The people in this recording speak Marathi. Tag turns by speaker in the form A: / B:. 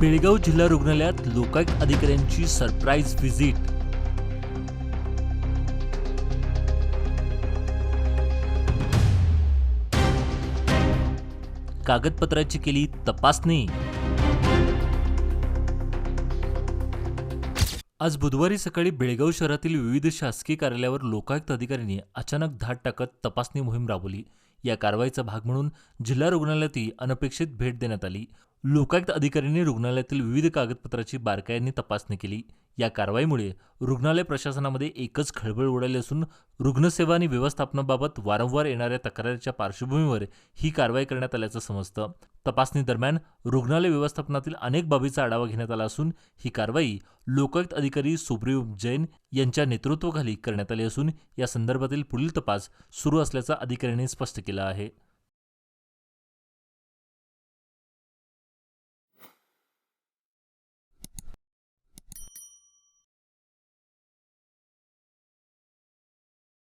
A: बेळगाव जिल्हा रुग्णालयात लोकायुक्त अधिकाऱ्यांची सरप्राईज व्हिजिट कागदपत्राची केली तपासणी. आज बुधवारी सकाळी बेळगाव शहरातील विविध शासकीय कार्यालयावर लोकायुक्त अधिकाऱ्यांनी अचानक धाड टाकत तपासणी मोहीम राबवली. या कारवाईचा भाग म्हणून जिल्हा रुग्णालयातही अनपेक्षित भेट देण्यात आली. लोकायुक्त अधिकाऱ्यांनी रुग्णालयातील विविध कागदपत्राची बारकायांनी तपासणी केली. या कारवाईमुळे रुग्णालय प्रशासनामध्ये एकच खळबळ उडाली असून रुग्णसेवा आणि व्यवस्थापनाबाबत वारंवार येणाऱ्या तक्रारीच्या पार्श्वभूमीवर ही कारवाई करण्यात आल्याचं समजतं. तपासणीदरम्यान रुग्णालय व्यवस्थापनातील अनेक बाबीचा आढावा घेण्यात आला असून ही कारवाई लोकायुक्त अधिकारी सुब्रीव जैन यांच्या नेतृत्वाखाली करण्यात आली असून या संदर्भातील पुढील तपास सुरू असल्याचं अधिकाऱ्यांनी स्पष्ट केलं आहे.